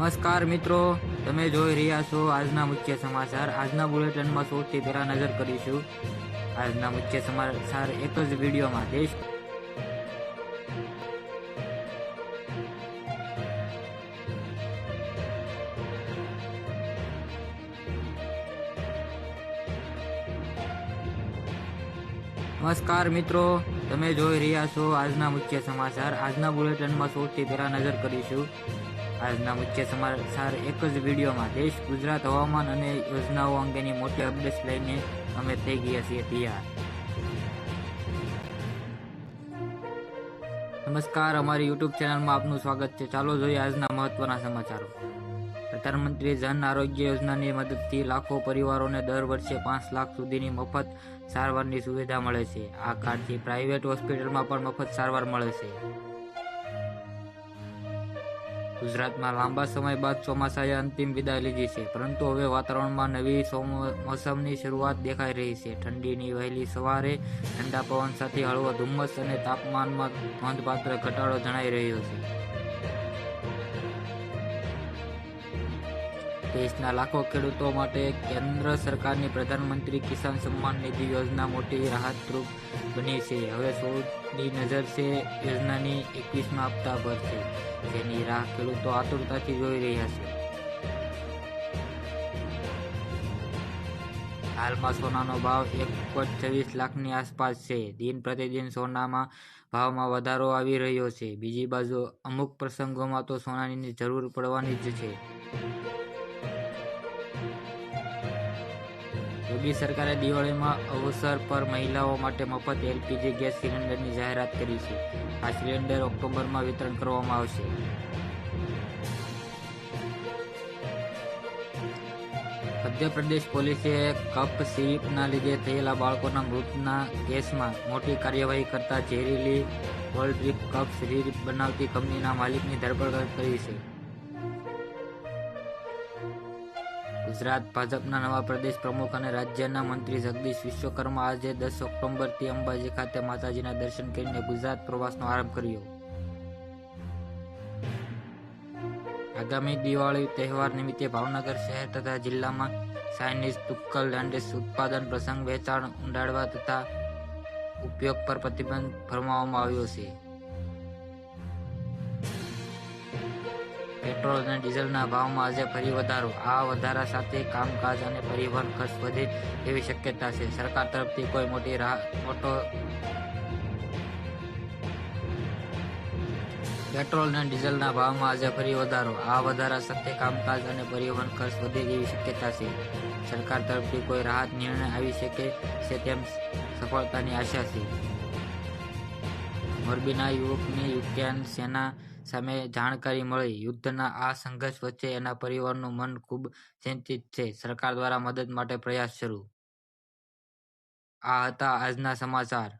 નમસ્કાર મિત્રો, તમે જોઈ રહ્યા છો આજના મુખ્ય સમાચાર. આજના બુલેટિનમાં સૌથી પહેલા નજર કરીશું. આજના મુખ્ય સમાચાર એક જ વિડીયોમાં દેશ નમસ્કાર મિત્રો, તમે જોઈ રહ્યા છો આજના મુખ્ય સમાચાર. આજના બુલેટિનમાં સૌથી પહેલા નજર કરીશું. આજના મુખ્ય સમાચાર એક જ વિડીયોમાં. દેશ, ગુજરાત, હવામાન અને યોજનાઓ અંગેની મોટી અપડેટ્સ લઈને અમે થઈ ગયા છીએ તૈયાર. નમસ્કાર, અમારી યુટ્યુબ ચેનલમાં આપનું સ્વાગત છે. ચાલો જોઈએ આજના મહત્વના સમાચારો. પ્રધાનમંત્રી જન આરોગ્ય યોજનાની મદદથી લાખો પરિવારોને દર વર્ષે પાંચ લાખ સુધીની મફત સારવારની સુવિધા મળે છે. આ કાર્ડથી પ્રાઇવેટ હોસ્પિટલમાં પણ મફત સારવાર મળે છે. ગુજરાતમાં લાંબા સમય બાદ ચોમાસાએ અંતિમ વિદાય લીધી છે. પરંતુ હવે વાતાવરણમાં નવી મોસમની શરૂઆત દેખાઈ રહી છે. ઠંડીની વહેલી સવારે ઠંડા પવન સાથે હળવો ધુમ્મસ અને તાપમાનમાં નોંધપાત્ર ઘટાડો જણાઈ રહ્યો છે. દેશના લાખો ખેડૂતો માટે કેન્દ્ર સરકારની પ્રધાનમંત્રી કિસાન સન્માન નિધિ યોજના મોટી રાહતરૂપ બની છે. હવે સૌની નજર છે યોજનાની એકવીસમા હપ્તા પર છે. જેની રાહ ખેડૂતો આતુરતાથી જોઈ રહ્યા છે. હાલમાં સોનાનો ભાવ એક પોઈન્ટ છવ્વીસ લાખની આસપાસ છે. દિન પ્રતિદિન સોનામાં ભાવમાં વધારો આવી રહ્યો છે. બીજી બાજુ અમુક પ્રસંગોમાં તો સોનાની જરૂર પડવાની જ છે. યોગી સરકારે દિવાળીમાં અવસર પર મહિલાઓ માટે મફત એલપીજી ગેસ સિલિન્ડરની જાહેરાત કરી છે. આ સિલિન્ડર ઓક્ટોબરમાં વિતરણ કરવામાં આવશે. મધ્યપ્રદેશ પોલીસે કપ સીપના લીધે થયેલા બાળકોના મૃતના કેસમાં મોટી કાર્યવાહી કરતા ઝેરીલી વર્લ્ડ કપ સીરીપ બનાવતી કંપનીના માલિકની ધરપકડ કરી છે. ગુજરાત ભાજપના નવા પ્રદેશ પ્રમુખ અને રાજ્યના મંત્રી જગદીશ વિશ્વકર્મા આજે દસ ઓક્ટોબરથી અંબાજી ખાતે માતાજીના દર્શન કરીને ગુજરાત પ્રવાસનો આરંભ કર્યો. આગામી દિવાળી તહેવાર નિમિત્તે ભાવનગર શહેર તથા જિલ્લામાં ચાઇનીઝ તુક્કલ લેન્ડિસ ઉત્પાદન પ્રસંગ વેચાણ ઉડાડવા તથા ઉપયોગ પર પ્રતિબંધ ફરમાવવામાં આવ્યો છે. પેટ્રોલ અને ડીઝલના ભાવમાં આજે ફરી વધારો. આ વધારા સાથે કામકાજ અને પરિવહન ખર્ચ વધે એવી શક્યતા છે. સરકાર તરફથી કોઈ મોટી મોટો પેટ્રોલ અને ડીઝલના ભાવમાં આજે ફરી વધારો. આ વધારા સાથે કામકાજ અને પરિવહન ખર્ચ વધે તેવી શક્યતા છે. સરકાર તરફથી કોઈ રાહત, નિર્ણય આવી શકે છે તેમ સફળતાની આશા છે. મોરબીના યુવકને યુક્રેન સેના સામે જાણકારી મળી. યુદ્ધના આ સંઘર્ષ વચ્ચે એના પરિવારનું મન ખૂબ ચિંતિત છે. સરકાર દ્વારા મદદ માટે પ્રયાસ શરૂ. આ હતા આજના સમાચાર.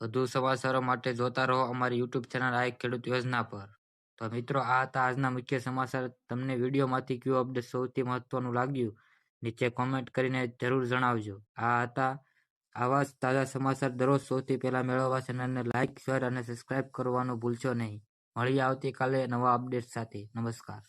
વધુ સમાચારો માટે જોતા રહો અમારી યુટ્યુબ ચેનલ આ ખેડૂત યોજના પર. તો મિત્રો, આ હતા આજના મુખ્ય સમાચાર. તમને વિડીયોમાંથી કયું અપડેટ સૌથી મહત્વનું લાગ્યું? નીચે કોમેન્ટ કરીને જરૂર જણાવજો. આ હતા આવા તાજા સમાચાર દરરોજ સૌથી પહેલા મેળવવા ચેનલને લાઇક શેર અને સબસ્ક્રાઇબ કરવાનું ભૂલશો નહીં. મળીએ આવતીકાલે નવા અપડેટ સાથે. નમસ્કાર.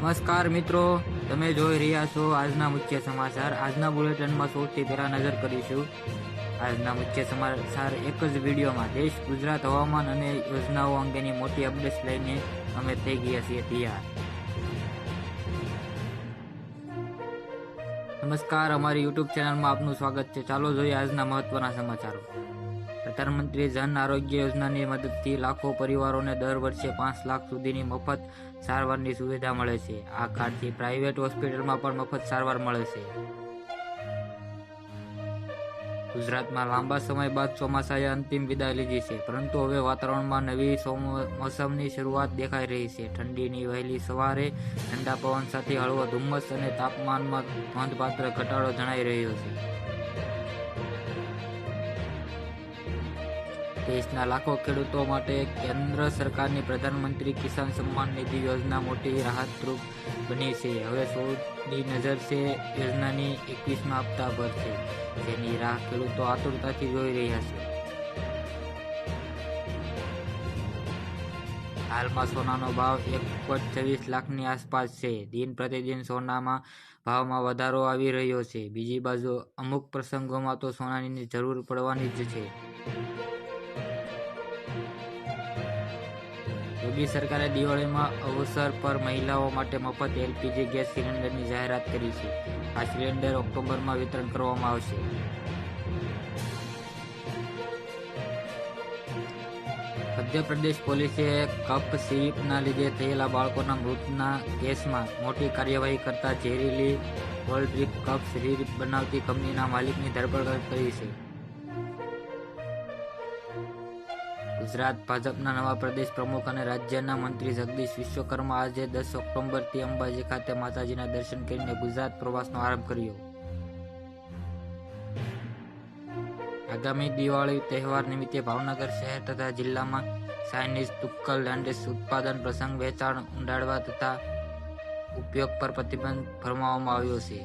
નમસ્કાર મિત્રો. તમે જોઈ રહ્યા છો આજના મુખ્ય સમાચાર. આજના બુલેટિનમાં સૌથી પહેલા નજર કરીશું. આજના મુખ્ય સમાચાર એક જ વિડીયોમાં. દેશ, ગુજરાત, હવામાન અને યોજનાઓ અંગેની મોટી અપડેટ્સ લઈને અમે થઈ ગયા છીએ તૈયાર. નમસ્કાર, અમારી યુટ્યુબ ચેનલમાં આપનું સ્વાગત છે. ચાલો જોઈએ આજના મહત્વના સમાચારો. પ્રધાનમંત્રી જન આરોગ્ય યોજનાની મદદથી લાખો પરિવારોને દર વર્ષે પાંચ લાખ સુધીની મફત સારવારની સુવિધા મળે છે. આ કાર્ડથી પ્રાઇવેટ હોસ્પિટલમાં પણ મફત સારવાર મળે છે. ગુજરાતમાં લાંબા સમય બાદ ચોમાસાએ અંતિમ વિદાય લીધી છે. પરંતુ હવે વાતાવરણમાં નવી મોસમની શરૂઆત દેખાઈ રહી છે. ઠંડીની વહેલી સવારે ઠંડા પવન સાથે હળવો ધુમ્મસ અને તાપમાનમાં નોંધપાત્ર ઘટાડો જણાઈ રહ્યો છે. દેશના લાખો ખેડૂતો માટે કેન્દ્ર સરકારની પ્રધાનમંત્રી કિસાન સન્માન નિધિ યોજના મોટી રાહતરૂપ બની છે. હવે સૌની નજર છે યોજનાની એકવીસમાં હપ્તા પર છે. જેની રાહ ખેડૂતો આતુરતાથી જોઈ રહ્યા છે. હાલમાં સોનાનો ભાવ એક પોઈન્ટ છવ્વીસ લાખની આસપાસ છે. દિન પ્રતિદિન સોનામાં ભાવમાં વધારો આવી રહ્યો છે. બીજી બાજુ અમુક પ્રસંગોમાં તો સોનાની જરૂર પડવાની જ છે. યોગી સરકારે દિવાળીમાં અવસર પર મહિલાઓ માટે મફત એલપીજી ગેસ સિલિન્ડરની જાહેરાત કરી છે. આ સિલિન્ડર ઓક્ટોબરમાં વિતરણ કરવામાં આવશે. મધ્યપ્રદેશ પોલીસે કપ સીપના લીધે થયેલા બાળકોના મૃતના કેસમાં મોટી કાર્યવાહી કરતા ઝેરીલી વર્લ્ડ કપ સિરીપ બનાવતી કંપનીના માલિકની ધરપકડ કરી છે. ગુજરાત ભાજપના નવા પ્રદેશ પ્રમુખ અને રાજ્યના મંત્રી જગદીશ વિશ્વકર્મા આજે દસ ઓક્ટોબરથી અંબાજી ખાતે માતાજીના દર્શન કરીને ગુજરાત પ્રવાસનો આરંભ કર્યો. આગામી દિવાળી તહેવાર નિમિત્તે ભાવનગર શહેર તથા જિલ્લામાં ચાઇનીઝ તુક્કલ લેન્ડિસ ઉત્પાદન પ્રસંગ વેચાણ ઉડાડવા તથા ઉપયોગ પર પ્રતિબંધ ફરમાવવામાં આવ્યો છે.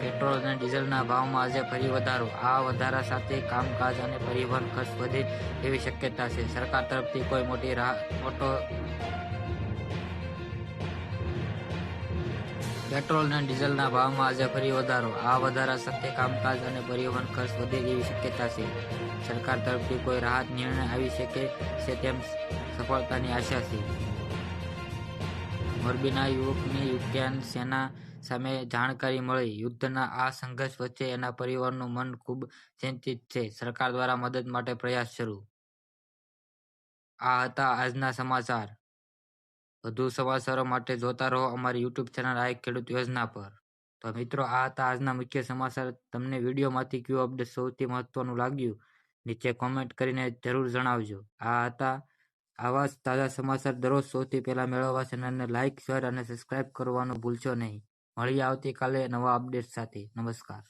પેટ્રોલ અને ડીઝલના ભાવમાં આજે ફરી વધારો. આ વધારા સાથે કામકાજ અને પરિવહન ખર્ચ વધે તેવી શક્યતા છે. સરકાર તરફથી કોઈ મોટી મોટો પેટ્રોલ અને ડીઝલના ભાવમાં આજે ફરી વધારો. આ વધારા સાથે કામકાજ અને પરિવહન ખર્ચ વધે તેવી શક્યતા છે. સરકાર તરફથી કોઈ રાહત, નિર્ણય આવી શકે છે તેમ સફળતાની આશા છે. મોરબીના યુવકની યુક્રેન સેના સામે જાણકારી મળી. યુદ્ધના આ સંઘર્ષ વચ્ચે એના પરિવારનું મન ખૂબ ચિંતિત છે. સરકાર દ્વારા મદદ માટે પ્રયાસ શરૂ. આ હતા આજના સમાચાર. વધુ સમાચારો માટે જોતા રહો અમારી યુટ્યુબ ચેનલ આ ખેડૂત યોજના પર. તો મિત્રો, આ હતા આજના મુખ્ય સમાચાર. તમને વિડીયોમાંથી કયું અપડેટ સૌથી મહત્વનું લાગ્યું? નીચે કોમેન્ટ કરીને જરૂર જણાવજો. આ હતા આવા તાજા સમાચાર દરરોજ સૌથી પહેલા મેળવવા ચેનલને લાઇક શેર અને સબસ્ક્રાઇબ કરવાનું ભૂલશો નહીં. મળીએ આવતીકાલે નવા અપડેટ સાથે. નમસ્કાર.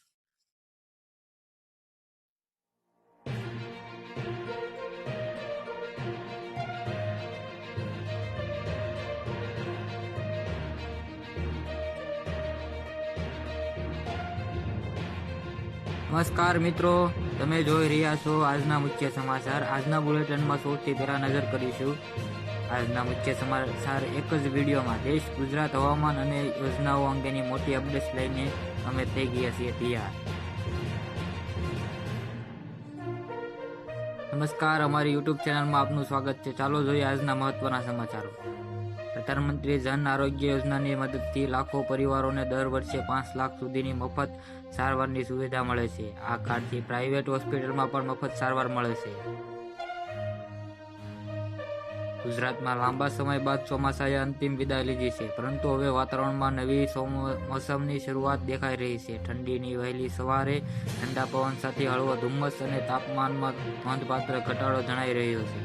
નમસ્કાર મિત્રો. તમે જોઈ રહ્યા છો આજના મુખ્ય સમાચાર. આજના બુલેટિનમાં સૌથી પહેલા નજર કરીશું આજના મુખ્ય સમાચાર એક જ વિડીયોમાં. દેશ, ગુજરાત, હવામાન અને યોજનાઓ અંગેની મોટી અપડેટ્સ લઈને અમે થઈ ગયા છીએ તૈયાર. નમસ્કાર, અમારી યુટ્યુબ ચેનલમાં આપનું સ્વાગત છે. ચાલો જોઈએ આજના મહત્વના સમાચારો. પ્રધાનમંત્રી જન આરોગ્ય યોજનાની મદદથી લાખો પરિવારોને દર વર્ષે પાંચ લાખ સુધીની મફત સારવારની સુવિધા મળે છે. આ કાર્ડથી પ્રાઇવેટ હોસ્પિટલમાં પણ મફત સારવાર મળે છે. ગુજરાતમાં લાંબા સમય બાદ ચોમાસાએ અંતિમ વિદાય લીધી છે, પરંતુ હવે વાતાવરણમાં નવી મોસમની શરૂઆત દેખાઈ રહી છે. ઠંડીની વહેલી સવારે ઠંડા પવન સાથે હળવો ધુમ્મસ અને તાપમાનમાં નોંધપાત્ર ઘટાડો જણાઈ રહ્યો છે.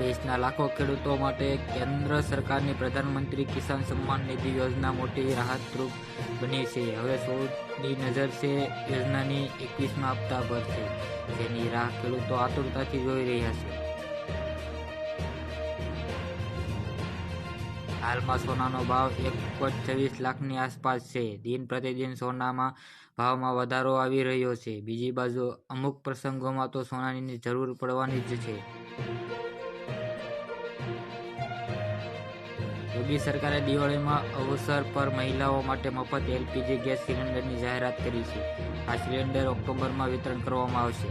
દેશના લાખો ખેડૂતો માટે કેન્દ્ર સરકારની પ્રધાનમંત્રી કિસાન સન્માન નિધિ યોજના મોટી રાહતરૂપ બની છે. હવે સૌની નજર છે યોજનાની એકવીસમાં હપ્તા પર છે. જેની રાહ ખેડૂતો આતુરતાથી જોઈ રહ્યા છે. હાલમાં સોનાનો ભાવ એક પોઈન્ટ છવ્વીસ લાખની આસપાસ છે. દિન પ્રતિદિન સોનામાં ભાવમાં વધારો આવી રહ્યો છે. બીજી બાજુ અમુક પ્રસંગોમાં તો સોનાની જરૂર પડવાની જ છે. યોગી સરકારે દિવાળીમાં અવસર પર મહિલાઓ માટે મફત એલપીજી ગેસ સિલિન્ડરની જાહેરાત કરી છે. આ સિલિન્ડર ઓક્ટોબરમાં વિતરણ કરવામાં આવશે.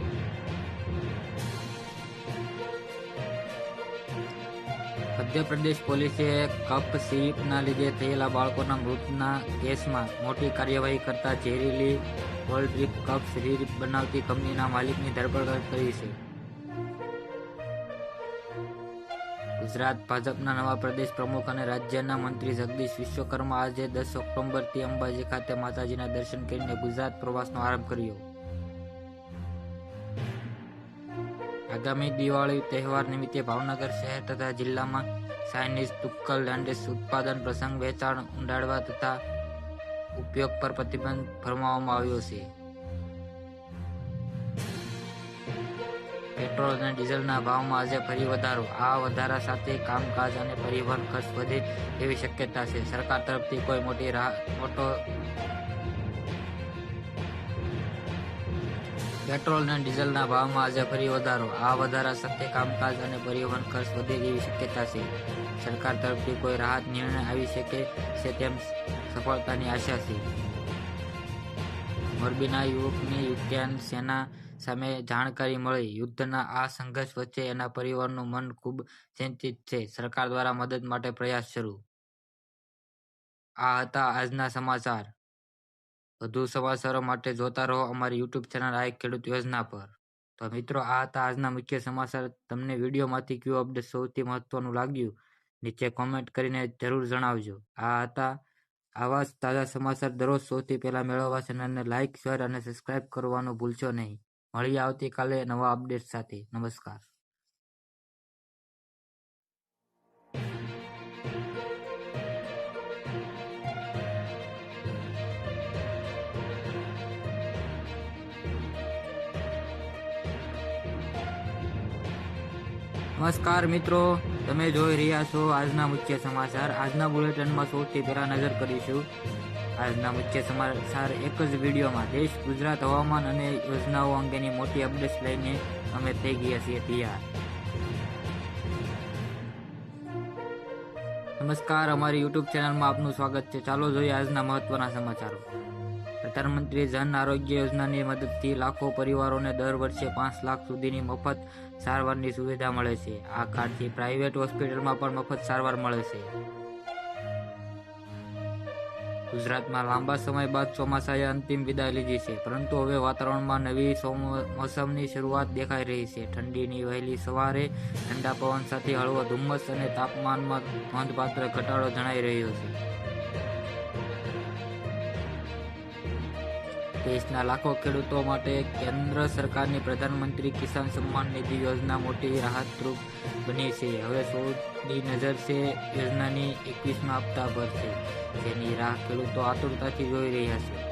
મધ્યપ્રદેશ પોલીસે કપ સીપના લીધે થયેલા બાળકોના મૃતના કેસમાં મોટી કાર્યવાહી કરતા ઝેરીલી વર્લ્ડ કપ સીરીપ બનાવતી કંપનીના માલિકની ધરપકડ કરી છે. ગુજરાત ભાજપના નવા પ્રદેશ પ્રમુખ અને રાજ્યના મંત્રી જગદીશ વિશ્વકર્મા આજે દસ ઓક્ટોબરથી અંબાજી ખાતે માતાજીના દર્શન કરીને ગુજરાત પ્રવાસનો આરંભ કર્યો. આગામી દિવાળી તહેવાર નિમિત્તે ભાવનગર શહેર તથા જિલ્લામાં ચાઇનીઝ તુક્કલ, લેન્ડેસ ઉત્પાદન પ્રસંગ વેચાણ ઉંડાડવા તથા ઉપયોગ પર પ્રતિબંધ ફરમાવવામાં આવ્યો છે. પેટ્રોલ અને ડીઝલના ભાવમાં આજે ફરી વધારો. આ વધારા સાથે કામકાજ અને પરિવહન ખર્ચ વધે એવી શક્યતા છે. સરકાર તરફથી કોઈ મોટી મોટો પેટ્રોલ અને ડીઝલના ભાવમાં આજે ફરી વધારો. આ વધારા સાથે કામકાજ અને પરિવહન ખર્ચ વધે એવી શક્યતા છે. સરકાર તરફથી કોઈ રાહત નિર્ણય આવી શકે છે તેમ સફળતાની આશા છે. મોરબીના યુવકની યુક્યાન સેના સામે જાણકારી મળી. યુદ્ધના આ સંઘર્ષ વચ્ચે એના પરિવારનું મન ખૂબ ચિંતિત છે. સરકાર દ્વારા મદદ માટે પ્રયાસ શરૂ. આ હતા આજના સમાચાર. વધુ સમાચારો માટે જોતા રહો અમારી યુટ્યુબ ચેનલ આ ખેડૂત યોજના પર. તો મિત્રો, આ હતા આજના મુખ્ય સમાચાર. તમને વિડીયોમાંથી કયું અપડેટ સૌથી મહત્વનું લાગ્યું? નીચે કોમેન્ટ કરીને જરૂર જણાવજો. આ હતા આવા તાજા સમાચાર દરરોજ સૌથી પહેલા મેળવવા ચેનલને લાઇક શેર અને સબસ્ક્રાઇબ કરવાનું ભૂલશો નહીં. મળીએ આવતીકાલે નવા અપડેટ સાથે. નમસ્કાર. નમસ્કાર મિત્રો. તમે જોઈ રહ્યા છો આજના મુખ્ય સમાચાર. આજના બુલેટિનમાં સૌથી પહેલા નજર કરીશું. આજના મુખ્ય સમાચાર એક જ વિડીયોમાં. દેશ, ગુજરાત, હવામાન અને યોજનાઓ અંગેની મોટી અપડેટ્સ લઈને અમે થઈ ગયા છીએ તૈયાર. નમસ્કાર, અમારી યુટ્યુબ ચેનલમાં આપનું સ્વાગત છે. ચાલો જોઈએ આજના મહત્વના સમાચારો. પ્રધાનમંત્રી જન આરોગ્ય યોજનાની મદદથી લાખો પરિવારોને દર વર્ષે પાંચ લાખ સુધીની મફત સારવારની સુવિધા મળે છે. આ કાર્ડથી પ્રાઇવેટ હોસ્પિટલમાં પણ મફત સારવાર મળે છે. ગુજરાતમાં લાંબા સમય બાદ ચોમાસાએ અંતિમ વિદાય લીધી છે. પરંતુ હવે વાતાવરણમાં નવી મોસમની શરૂઆત દેખાઈ રહી છે. ઠંડીની વહેલી સવારે ઠંડા પવન સાથે હળવો ધુમ્મસ અને તાપમાનમાં નોંધપાત્ર ઘટાડો જણાઈ રહ્યો છે. દેશના લાખો ખેડૂતો માટે કેન્દ્ર સરકારની પ્રધાનમંત્રી કિસાન સન્માન નિધિ યોજના મોટી રાહતરૂપ બની છે. હવે સૌની નજર છે યોજનાની એકવીસમાં હપ્તા પર છે. જેની રાહ ખેડૂતો આતુરતાથી જોઈ રહ્યા છે.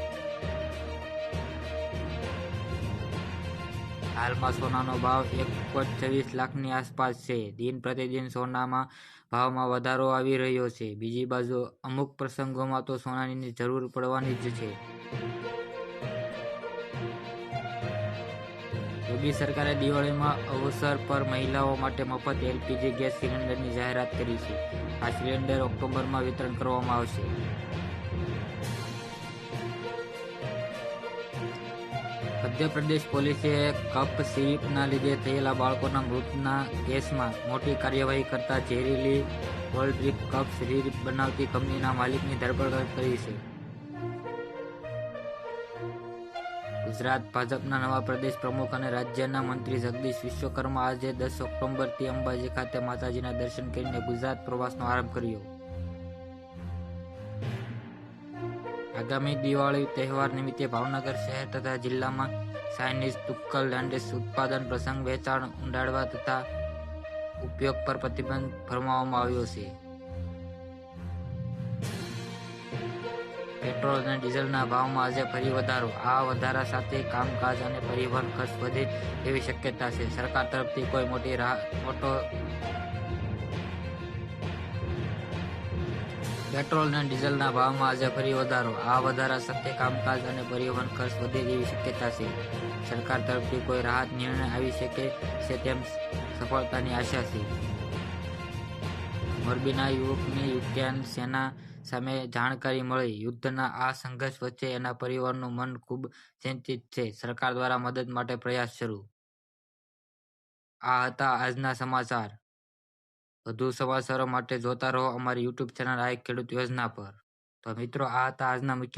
હાલમાં સોનાનો ભાવ એક પોઈન્ટ છવ્વીસ લાખની આસપાસ છે. દિન પ્રતિદિન સોનામાં ભાવમાં વધારો આવી રહ્યો છે. બીજી બાજુ અમુક પ્રસંગોમાં તો સોનાની જરૂર પડવાની જ છે. યોગી સરકારે દિવાળીમાં અવસર પર મહિલાઓ માટે મફત એલપીજી ગેસ સિલિન્ડરની જાહેરાત કરી છે. આ સિલિન્ડર ઓક્ટોબરમાં વિતરણ કરવામાં આવશે. મધ્યપ્રદેશ પોલીસે કપ સીપના લીધે થયેલા બાળકોના મૃતના કેસમાં મોટી કાર્યવાહી કરતા ઝેરીલી વર્લ્ડ કપ સિરીપ બનાવતી કંપનીના માલિકની ધરપકડ કરી છે. ગુજરાત ભાજપના નવા પ્રદેશ પ્રમુખ અને રાજ્યના મંત્રી જગદીશ વિશ્વકર્મા આજે દસ ઓક્ટોબરથી અંબાજી ખાતે માતાજીના દર્શન કરીને ગુજરાત પ્રવાસનો આરંભ કર્યો. આગામી દિવાળી તહેવાર નિમિત્તે ભાવનગર શહેર તથા જિલ્લામાં ચાઇનીઝ તુક્કલ, લેન્ડેસ ઉત્પાદન પ્રસંગ વેચાણ ઉંડાડવા તથા ઉપયોગ પર પ્રતિબંધ ફરમાવવામાં આવ્યો છે. પેટ્રોલ અને ડીઝલના ભાવમાં આજે ફરી વધારો. આ વધારા સાથે કામકાજ અને પરિવહન ખર્ચ વધે એવી શક્યતા છે. સરકાર તરફથી કોઈ મોટી મોટો પેટ્રોલ અને ડીઝલના ભાવમાં આજે ફરી વધારો. આ વધારા સાથે કામકાજ અને પરિવહન ખર્ચ વધે એવી શક્યતા છે. સરકાર તરફથી કોઈ રાહત નિર્ણય આવી શકે છે તેમ સફળતાની આશા છે. મોરબીના યુવકની યુક્રેન સેના સામે જાણકારી મળી. યુદ્ધના આ સંઘર્ષ વચ્ચે એના પરિવારનું મન ખૂબ ચિંતિત છે. સરકાર દ્વારા મદદ માટે પ્રયાસ શરૂ. આ હતા આજના સમાચાર. વધુ સમાચારો માટે જોતા રહો અમારી યુટ્યુબ ચેનલ આ ખેડૂત યોજના પર. તો મિત્રો, આ હતા આજના મુખ્ય